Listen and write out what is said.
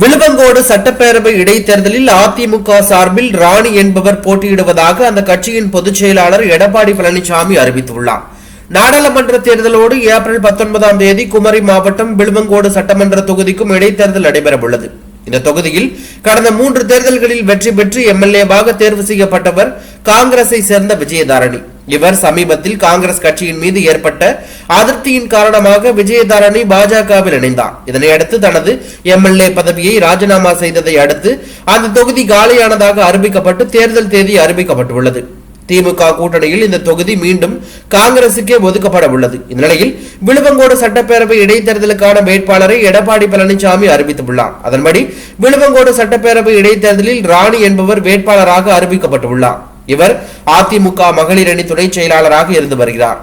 விழுவங்கோடு சட்டப்பேரவை இடைத்தேர்தலில் அதிமுக சார்பில் ராணி என்பவர் போட்டியிடுவதாக அந்த கட்சியின் பொதுச் செயலாளர் எடப்பாடி பழனிசாமி அறிவித்துள்ளார். நாடாளுமன்ற தேர்தலோடு ஏப்ரல் பத்தொன்பதாம் தேதி குமரி மாவட்டம் விழுவங்கோடு சட்டமன்ற தொகுதிக்கும் இடைத்தேர்தல் நடைபெறவுள்ளது. இந்த தொகுதியில் கடந்த மூன்று தேர்தல்களில் வெற்றி பெற்று எம்எல்ஏவாக தேர்வு செய்யப்பட்டவர் காங்கிரஸை சேர்ந்த விஜயதாரணி. இவர் சமீபத்தில் காங்கிரஸ் கட்சியின் மீது ஏற்பட்ட அதிருப்தியின் காரணமாக விஜயதாரணி பாஜகவில் இணைந்தார். இதனையடுத்து தனது எம்எல்ஏ பதவியை ராஜினாமா செய்ததை அடுத்து அந்த தொகுதி காலியானதாக அறிவிக்கப்பட்டு தேர்தல் தேதி அறிவிக்கப்பட்டுள்ளது. திமுக கூட்டணியில் இந்த தொகுதி மீண்டும் காங்கிரசுக்கே ஒதுக்கப்பட உள்ளது. இந்நிலையில் விழுவங்கோடு சட்டப்பேரவை இடைத்தேர்தலுக்கான வேட்பாளரை எடப்பாடி பழனிசாமி அறிவித்துள்ளார். அதன்படி விழுவங்கோடு சட்டப்பேரவை இடைத்தேர்தலில் ராணி என்பவர் வேட்பாளராக அறிவிக்கப்பட்டுள்ளார். இவர் அதிமுக மகளிர் அணி துணை செயலாளராக இருந்து வருகிறார்.